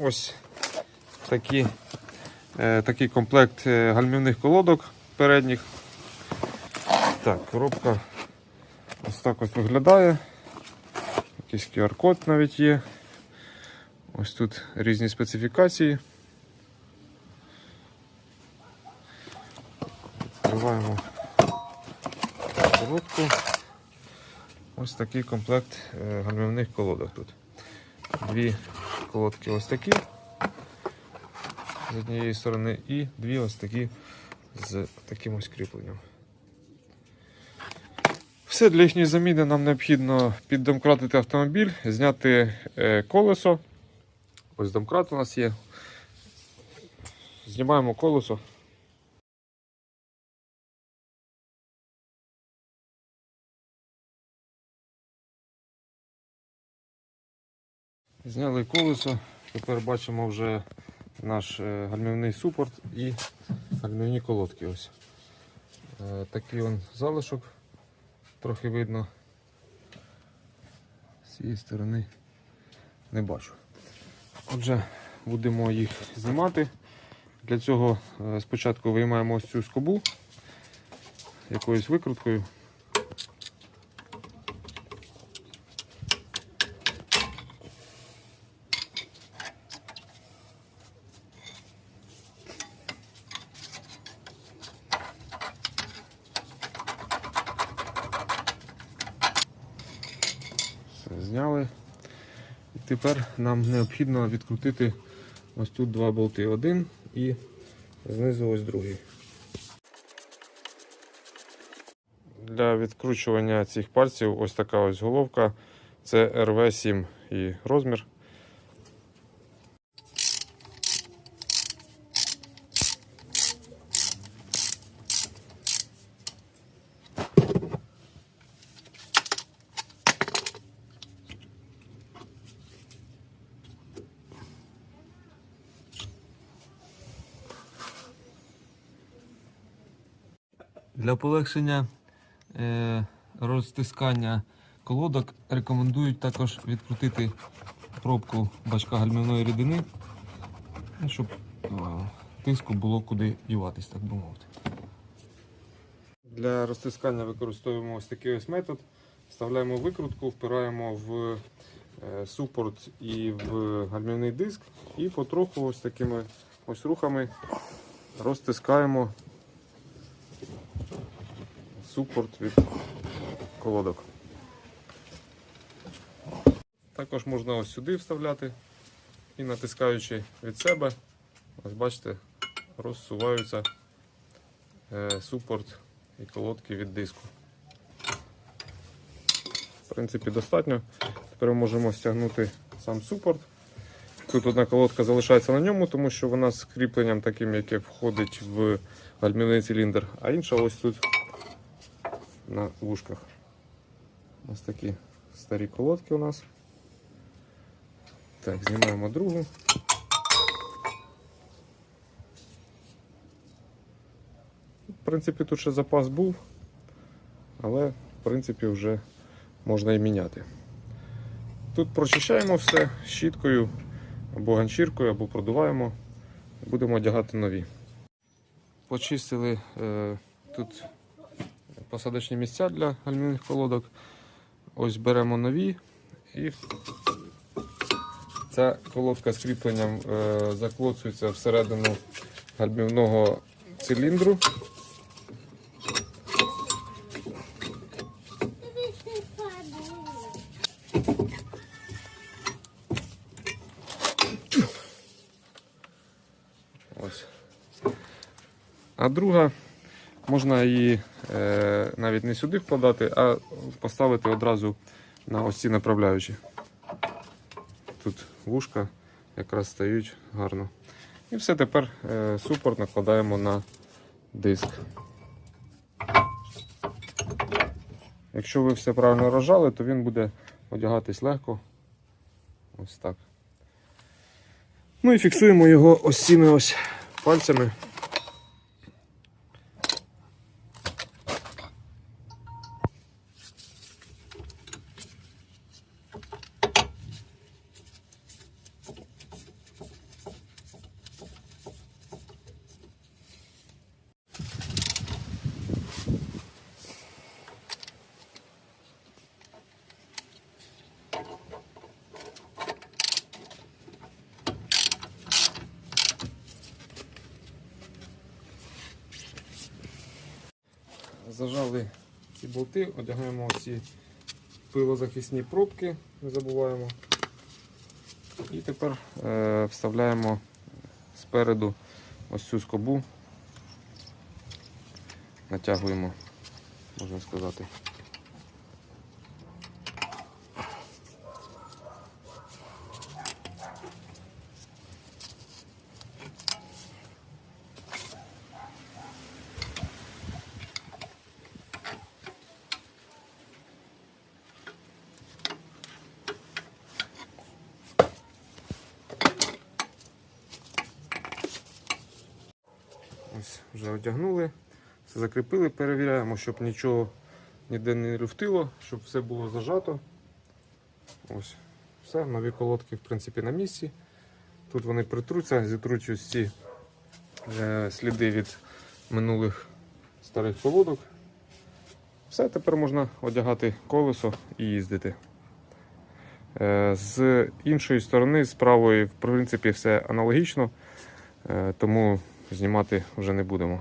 ось такі, е, такий комплект е, гальмівних колодок передніх. Так, коробка ось так ось виглядає. Якийсь QR-код навіть є. Ось тут різні специфікації. Відкриваємо коробку. Ось такий комплект е, гальмівних колодок тут. Дві колодки ось такі з однієї сторони і дві ось такі з таким ось кріпленням. Все для їхньої заміни нам необхідно піддомкратити автомобіль, зняти е, колесо. Ось домкрат у нас є. Знімаємо колесо. Зняли колесо. Тепер бачимо вже наш е, гальмівний супорт і гальмівні колодки. Ось. Е, Такий он залишок трохи видно. З цієї сторони не бачу. Отже, будемо їх знімати. Для цього е, спочатку виймаємо ось цю скобу якоюсь викруткою. Зняли. І тепер нам необхідно відкрутити ось тут два болти. Один і знизу ось другий. Для відкручування цих пальців ось така ось головка. Це РВ7 і розмір. Для полегшення е, розтискання колодок рекомендують також відкрутити пробку бачка гальмівної рідини, ну, щоб е, тиску було куди діватись, так би мовити. Для розтискання використовуємо ось такий ось метод. Вставляємо викрутку, впираємо в е, супорт і в гальмівний диск і потроху ось такими ось рухами розтискаємо супорт від колодок. Також можна ось сюди вставляти і натискаючи від себе, ось бачите, розсуваються е, супорт і колодки від диску. В принципі, достатньо. Тепер ми можемо стягнути сам супорт. Тут одна колодка залишається на ньому, тому що вона з кріпленням таким, яке входить в гальмівний циліндр, а інша ось тут на вушках. Ось такі старі колодки у нас. Так, знімаємо другу. В принципі, тут ще запас був, але в принципі вже можна і міняти. Тут прочищаємо все щіткою або ганчіркою, або продуваємо. Будемо одягати нові. Почистили е, тут посадочні місця для гальмівних колодок. Ось беремо нові і ця колодка з кріпленням е, заклоцується всередину гальмівного циліндру. Ось. А друга можна її е, навіть не сюди вкладати, а поставити одразу на ось ці направляючі. Тут вушка якраз стають гарно. І все тепер е, супорт накладаємо на диск. Якщо ви все правильно рожали, то він буде одягатись легко. Ось так. Ну і фіксуємо його ось цими ось пальцями. Зажали ці болти, одягаємо ці пилозахисні пробки, не забуваємо. І тепер е, вставляємо спереду ось цю скобу. Натягуємо, можна сказати. Ось вже одягнули, все закріпили, перевіряємо, щоб нічого ніде не люфтило, щоб все було зажато. Ось, все, нові колодки в принципі на місці. Тут вони притруться, зітруть ці е, сліди від минулих старих колодок. Все, тепер можна одягати колесо і їздити. Е, з іншої сторони, з правої, в принципі, все аналогічно, е, тому знімати вже не будемо.